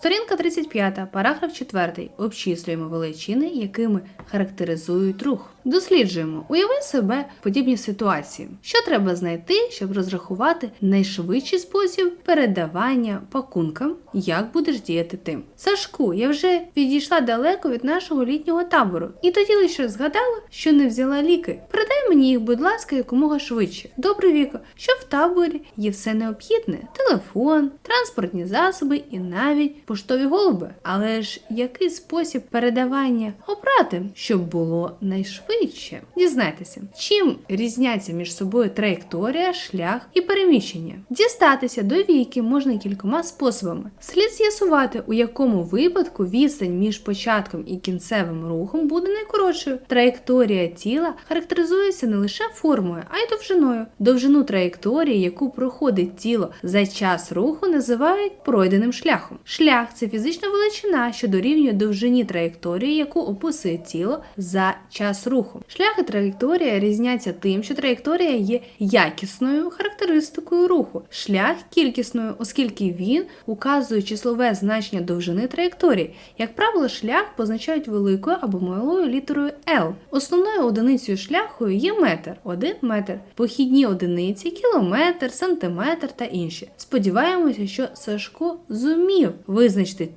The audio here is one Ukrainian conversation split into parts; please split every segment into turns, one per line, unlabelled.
Сторінка 35, параграф 4. Обчислюємо величини, якими характеризують рух. Досліджуємо. Уяви себе в подібній ситуації. Що треба знайти, щоб розрахувати найшвидший спосіб передавання пакунка? Як будеш діяти ти? Сашку, я вже відійшла далеко від нашого літнього табору, і тоді лише згадала, що не взяла ліки. Передай мені їх, будь ласка, якомога швидше. Добре, Віко, що в таборі є все необхідне: телефон, транспортні засоби і навіть поштові голуби. Але ж який спосіб передавання обрати, щоб було найшвидше? Дізнайтеся, чим різняться між собою траєкторія, шлях і переміщення. Дістатися до віки можна кількома способами. Слід з'ясувати, у якому випадку відстань між початком і кінцевим рухом буде найкоротшою. Траєкторія тіла характеризується не лише формою, а й довжиною. Довжину траєкторії, яку проходить тіло за час руху, називають пройденим шляхом. Шлях це фізична величина, що дорівнює довжині траєкторії, яку описує тіло за час руху. Шлях і траєкторія різняться тим, що траєкторія є якісною характеристикою руху, шлях кількісною, оскільки він указує числове значення довжини траєкторії. Як правило, шлях позначають великою або малою літерою L. Основною одиницею шляху є метр, 1 метр, похідні одиниці, кілометр, сантиметр та інші. Сподіваємося, що Сашко зумів визначити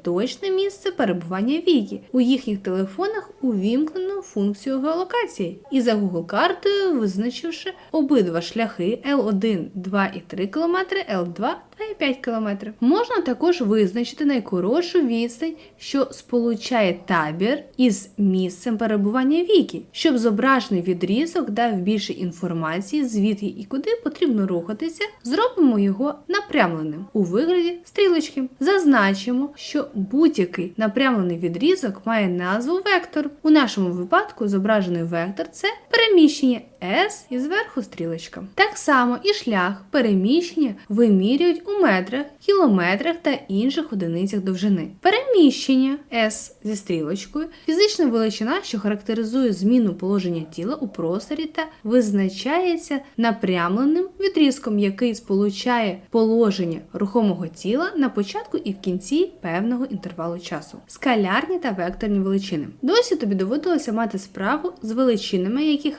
точне місце перебування Вікі. У їхніх телефонах увімкнено функцію геолокації, і за Google картою, визначивши обидва шляхи L1 2,3 км, L2 2,5 км. Можна також визначити найкоротшу відстань, що сполучає табір із місцем перебування Вікі, щоб зображений відрізок дав більше інформації, звідки і куди потрібно рухатися, зробимо його напрямленим у вигляді стрілочки. Зазначимо, що будь-який напрямлений відрізок має назву вектор. У нашому випадку зображений вектор це переміщення S і зверху стрілочка. Так само і шлях переміщення вимірюють у метрах, кілометрах та інших одиницях довжини. Переміщення S зі стрілочкою фізична величина, що характеризує зміну положення тіла у просторі та визначається напрямленим відрізком, який сполучає положення рухомого тіла на початку і в кінці певного інтервалу часу. Скалярні та векторні величини. Досі тобі доводилося мати справу з величинами, які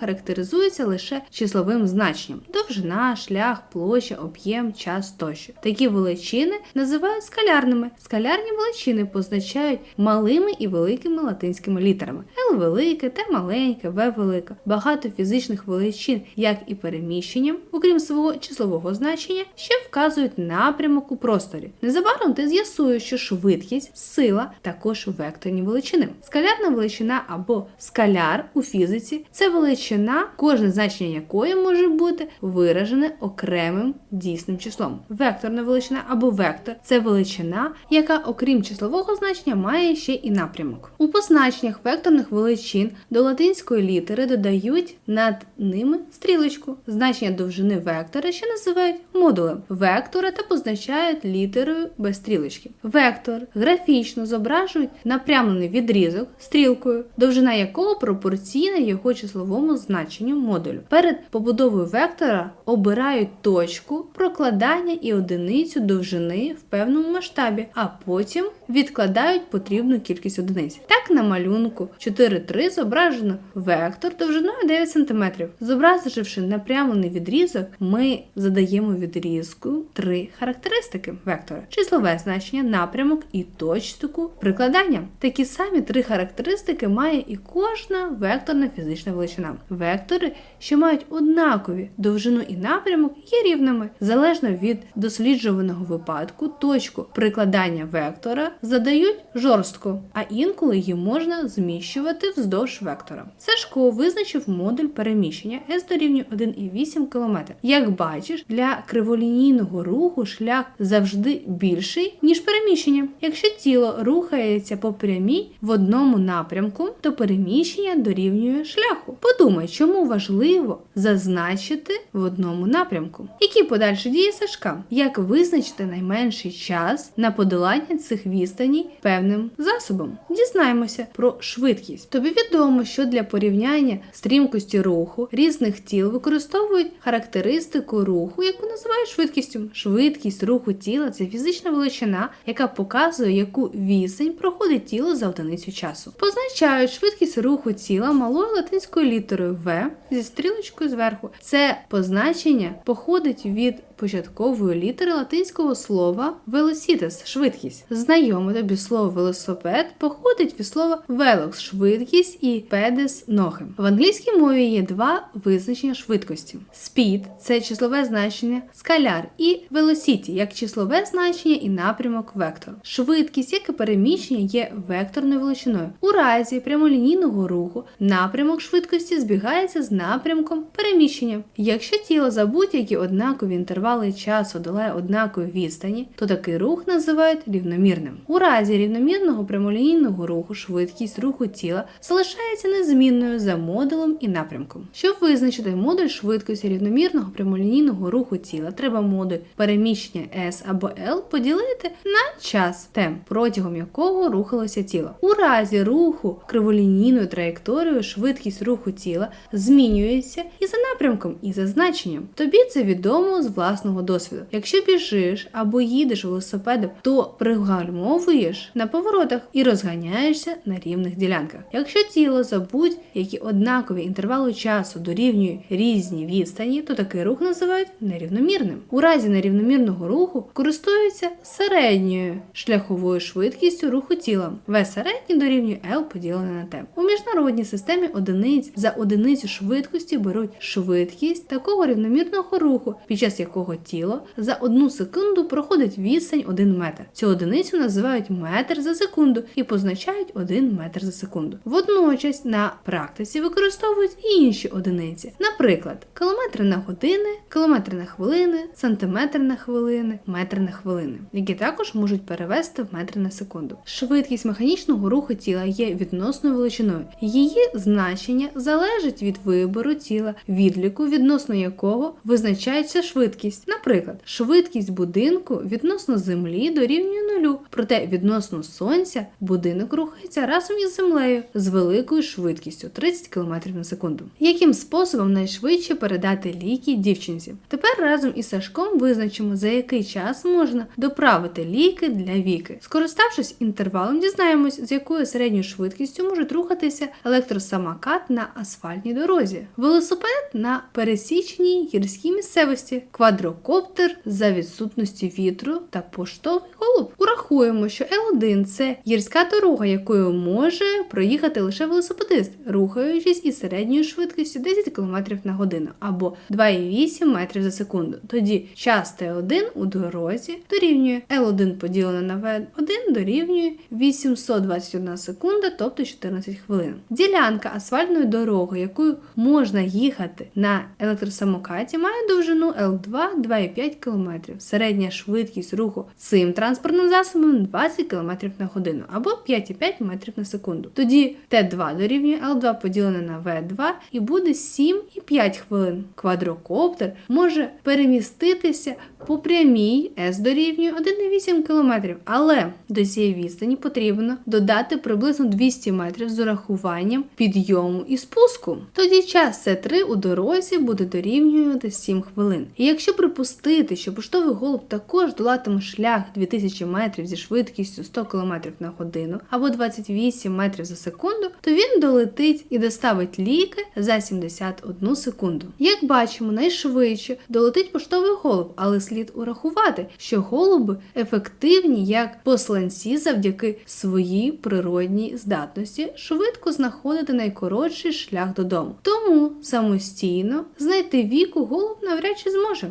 характеризуються лише числовим значенням: довжина, шлях, площа, об'єм, час тощо. Такі величини називають скалярними. Скалярні величини позначають малими і великими латинськими літерами: L велике, T маленьке, V велике. Багато фізичних величин, як і переміщенням, окрім свого числового значення, ще вказують напрямок у просторі. Незабаром ти з'ясуєш, що швидкість, сила також векторні величини. Скалярна величина або скаляр у фізиці це величина, кожне значення якої може бути виражене окремим дійсним числом. Векторна величина або вектор це величина, яка, окрім числового значення, має ще і напрямок. У позначеннях векторних величин до латинської літери додають над ними стрілочку. Значення довжини вектора ще називають модулем вектора та позначають літерою без стрілочки. Вектор графічно зображують напрямлений відрізок стрілкою, довжина якого пропорційна його числовому значенню модулю. Перед побудовою вектора обирають точку прокладання і одиницю довжини в певному масштабі, а потім відкладають потрібну кількість одиниць. Так на малюнку 4,3 зображено вектор довжиною 9 см. Зобразивши напрямлений відрізок, ми задаємо відрізку три характеристики вектора: числове значення, напрямок і точку прикладання. Такі самі три характеристики має і кожна векторна фізична величина. Вектори, що мають однакові довжину і напрямок, є рівними. Залежно від досліджуваного випадку, точку прикладання вектора задають жорстко, а інколи її можна зміщувати вздовж вектора. Сашко визначив модуль переміщення S дорівнює 1,8 км. Як бачиш, для криволінійного руху шлях завжди більший, ніж переміщення. Якщо тіло рухається по прямій в одному напрямку, то переміщення дорівнює шляху. Подумай, чому важливо зазначити в одному напрямку. Які подальші дії Сашка? Як визначити найменший час на подолання цих відстаній певним засобом? Дізнаємось. Дізнаємося про швидкість. Тобі відомо, що для порівняння стрімкості руху різних тіл використовують характеристику руху, яку називають швидкістю. Швидкість руху тіла це фізична величина, яка показує, яку відстань проходить тіло за одиницю часу. Позначають швидкість руху тіла малою латинською літерою В зі стрілочкою зверху. Це позначення походить від початкової літери латинського слова velocitas – швидкість. Знайоме тобі слово велосипед походить від слова velox – швидкість і pedes – ноги. В англійській мові є два визначення швидкості: speed – це числове значення, скаляр і velocity – як числове значення і напрямок вектор. Швидкість, як і переміщення, є векторною величиною. У разі прямолінійного руху напрямок швидкості збігається з напрямком переміщення. Якщо тіло за будь-які однакові інтервали часу долає однакові відстані, то такий рух називають рівномірним. У разі рівномірного прямолінійного руху швидкість руху тіла залишається незмінною за модулем і напрямком. Щоб визначити модуль швидкості рівномірного прямолінійного руху тіла, треба модуль переміщення S або L поділити на час темп, протягом якого рухалося тіло. У разі руху криволінійною траєкторією швидкість руху тіла змінюється і за напрямком, і за значенням. Тобі це відомо з власного досвіду. Якщо біжиш або їдеш велосипедом, то пригальмовуєш на поворотах і розганяєшся на рівних ділянках. Якщо тіло за будь-які однакові інтервали часу дорівнює різні відстані, то такий рух називають нерівномірним. У разі нерівномірного руху користуються середньою шляховою швидкістю руху тіла. В середній дорівнює L поділене на T. У міжнародній системі одиниць за одиницю швидкості беруть швидкість такого рівномірного руху, під час якого тіло за одну секунду проходить відстань 1 метр. Цю одиницю називають метр за секунду і позначають 1 метр за секунду. Водночас на практиці використовують і інші одиниці, наприклад, кілометри на години, кілометри на хвилини, сантиметр на хвилини, метр на хвилини, які також можуть перевести в метри на секунду. Швидкість механічного руху тіла є відносною величиною. Її значення залежить від вибору тіла, відліку, відносно якого визначається швидкість. Наприклад, швидкість будинку відносно землі дорівнює нулю, проте відносно сонця будинок рухається разом із землею з великою швидкістю 30 км на секунду. Яким способом найшвидше передати ліки дівчинці? Тепер разом із Сашком визначимо, за який час можна доправити ліки для віки. Скориставшись інтервалом, дізнаємось, з якою середньою швидкістю можуть рухатися електросамокат на асфальтній дорозі, велосипед на пересічній гірській місцевості, квадрокоптер за відсутності вітру та поштовий голуб. Урахуємо, що Л1 це гірська дорога, якою може проїхати лише велосипедист, рухаючись із середньою швидкістю 10 км на годину або 2,8 метрів за секунду. Тоді час Т1 у дорозі дорівнює Л1 поділене на В1 дорівнює 821 секунда, тобто 14 хвилин. Ділянка асфальтної дороги, якою можна їхати на електросамокаті, має довжину Л2 2,5 км. Середня швидкість руху цим транспортним засобом 20 км на годину або 5,5 метрів на секунду. Тоді Т2 дорівнює Л2 поділене на В2 і буде 7,5 хвилин. Квадрокоптер може переміститися по прямій С дорівнює 1,8 км, але до цієї відстані потрібно додати приблизно 200 метрів з урахуванням підйому і спуску. Тоді час С3 у дорозі буде дорівнювати 7 хвилин. І якщо припустити, що поштовий голуб також долатиме шлях 2000 метрів зі швидкістю 100 км на годину або 28 метрів за секунду, то він долетить і доставить ліки за 71 секунду. Як бачимо, найшвидше долетить поштовий голуб, але слід урахувати, що голуби ефективні як посланці завдяки своїй природній здатності швидко знаходити найкоротший шлях додому. Тому самостійно знайти віку голуб навряд чи зможе.